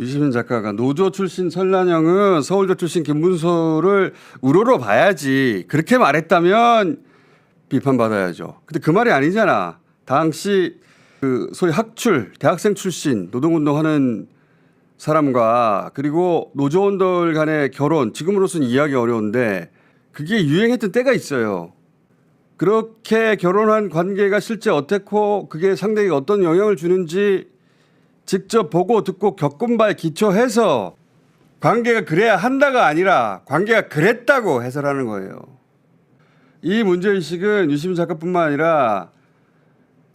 유시민 작가가 노조 출신 설란영은 서울대 출신 김문소를 우러러 봐야지 그렇게 말했다면 비판받아야죠. 근데 그 말이 아니잖아. 당시 그 소위 학출 대학생 출신 노동운동하는 사람과 그리고 노조원들 간의 결혼 지금으로서는 이해하기 어려운데 그게 유행했던 때가 있어요. 그렇게 결혼한 관계가 실제 어떻고 그게 상대에게 어떤 영향을 주는지 직접 보고 듣고 겪은 바에 기초해서 관계가 그래야 한다가 아니라 관계가 그랬다고 해설하는 거예요. 이 문제의식은 유시민 작가뿐만 아니라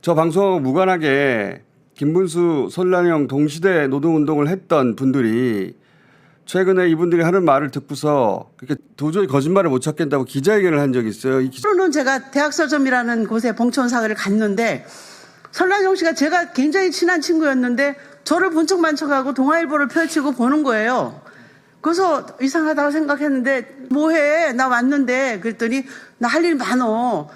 저 방송하고 무관하게 김문수, 설란영 동시대 노동운동을 했던 분들이 최근에 이분들이 하는 말을 듣고서 그렇게 도저히 거짓말을 못 찾겠다고 기자회견을 한 적이 있어요. 이 기자- 앞으로는 제가 대학 서점이라는 곳에 봉천사를 갔는데 설란영 씨가 제가 굉장히 친한 친구였는데 저를 본 척 만 척하고 동아일보를 펼치고 보는 거예요. 그래서 이상하다고 생각했는데 뭐해 나 왔는데 그랬더니 나 할 일 많어.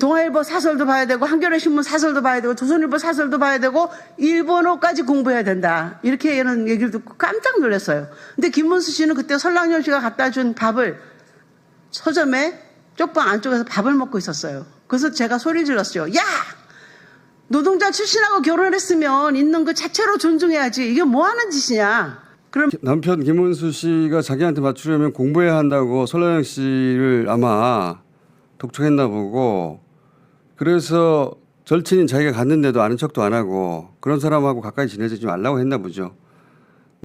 동아일보 사설도 봐야 되고 한겨레 신문 사설도 봐야 되고 조선일보 사설도 봐야 되고 일본어까지 공부해야 된다. 이렇게 얘는 얘기를 듣고 깜짝 놀랐어요. 근데 김문수 씨는 그때 설랑영 씨가 갖다 준 밥을 서점에 쪽방 안쪽에서 밥을 먹고 있었어요. 그래서 제가 소리 질렀죠. 야! 노동자 출신하고 결혼했으면 있는 그 자체로 존중해야지. 이게 뭐 하는 짓이냐. 그럼 남편 김문수 씨가 자기한테 맞추려면 공부해야 한다고 설란영 씨를 아마 독촉했나 보고 그래서 절친인 자기가 갔는데도 아는 척도 안 하고 그런 사람하고 가까이 지내지 말라고 했나 보죠.